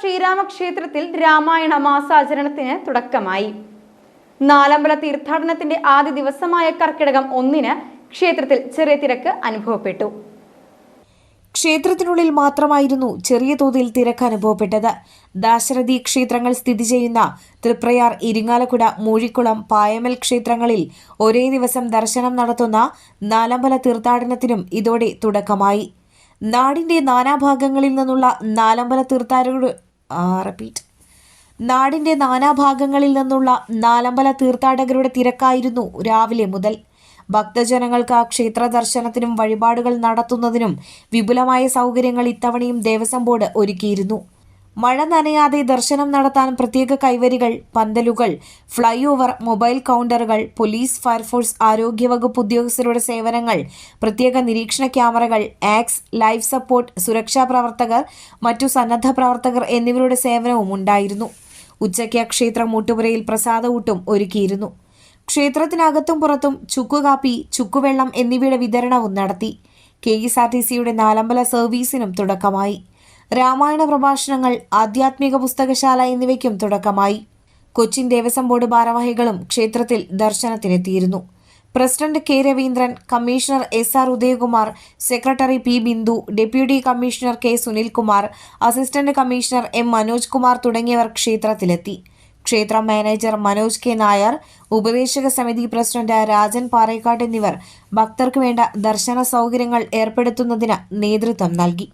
ശ്രീരാമക്ഷേത്രത്തിൽ രാമായണ മാസാചരണത്തിന് തുടക്കമായി. നാലമ്പല തീർത്ഥാടനത്തിന്റെ ആദ്യ ദിവസമായ കർക്കിടകം ഒന്നിന് ക്ഷേത്രത്തിൽ ചെറിയ തിരക്ക് അനുഭവപ്പെട്ടു. ക്ഷേത്രത്തിനുള്ളിൽ മാത്രമായിരുന്നു ചെറിയ തോതിൽ തിരക്ക് അനുഭവപ്പെട്ടത്. ദാശരഥി ക്ഷേത്രങ്ങൾ സ്ഥിതി ചെയ്യുന്ന തൃപ്രയാർ ഇരിങ്ങാലക്കുട മൂഴിക്കുളം പായമൽ ക്ഷേത്രങ്ങളിൽ ഒരേ ദിവസം ദർശനം നടത്തുന്ന നാലമ്പല തീർത്ഥാടനത്തിനും ഇതോടെ തുടക്കമായി. നാടിന്റെ നാനാഭാഗങ്ങളിൽ നിന്നുള്ള നാലമ്പല തീർത്ഥാടകരുടെ റിപ്പീറ്റ് നാടിന്റെ നാനാഭാഗങ്ങളിൽ നിന്നുള്ള നാലമ്പല തീർത്ഥാടകരുടെ തിരക്കായിരുന്നു രാവിലെ മുതൽ. ഭക്തജനങ്ങൾക്ക് ക്ഷേത്ര ദർശനത്തിനും വഴിപാടുകൾ നടത്തുന്നതിനും വിപുലമായ സൗകര്യങ്ങൾ ഇത്തവണയും ദേവസ്വം ബോർഡ് ഒരുക്കിയിരുന്നു. മഴ നനയാതെ ദർശനം നടത്താൻ പ്രത്യേക കൈവരികൾ പന്തലുകൾ ഫ്ലൈ ഓവർ മൊബൈൽ കൗണ്ടറുകൾ പോലീസ് ഫയർഫോഴ്സ് ആരോഗ്യവകുപ്പ് ഉദ്യോഗസ്ഥരുടെ സേവനങ്ങൾ പ്രത്യേക നിരീക്ഷണ ക്യാമറകൾ ആക്സ് ലൈഫ് സപ്പോർട്ട് സുരക്ഷാ പ്രവർത്തകർ മറ്റു സന്നദ്ധ പ്രവർത്തകർ എന്നിവരുടെ സേവനവും ഉണ്ടായിരുന്നു. ഉച്ചയ്ക്ക് ക്ഷേത്ര മൂട്ടുപുരയിൽ പ്രസാദവൂട്ടും ഒരുക്കിയിരുന്നു. ക്ഷേത്രത്തിനകത്തും പുറത്തും ചുക്കുകാപ്പി ചുക്കുവെള്ളം എന്നിവയുടെ വിതരണവും നടത്തി. കെ എസ് ആർ ടി സിയുടെ നാലമ്പല സർവീസിനും തുടക്കമായി. രാമായണ പ്രഭാഷണങ്ങൾ ആധ്യാത്മിക പുസ്തകശാല എന്നിവയ്ക്കും തുടക്കമായി. കൊച്ചിൻ ദേവസ്വം ബോർഡ് ഭാരവാഹികളും ക്ഷേത്രത്തിൽ ദർശനത്തിനെത്തിയിരുന്നു. President K Raveendran commissioner S R Udayakumar secretary P Bindu deputy commissioner K Sunilkumar assistant commissioner M Manoj Kumar തുടങ്ങിയവർ ക്ഷേത്രത്തിലെത്തി. ക്ഷേത്ര മാനേജർ മനോജ് കെ നായർ ഉപദേശക സമിതി പ്രസിഡന്റ് രാജൻ പാറേക്കാട് എന്നിവർ ഭക്തർക്ക് വേണ്ട ദർശന സൗകര്യങ്ങൾ ഏർപ്പെടുത്തുന്നതിന് നേതൃത്വം നൽകി.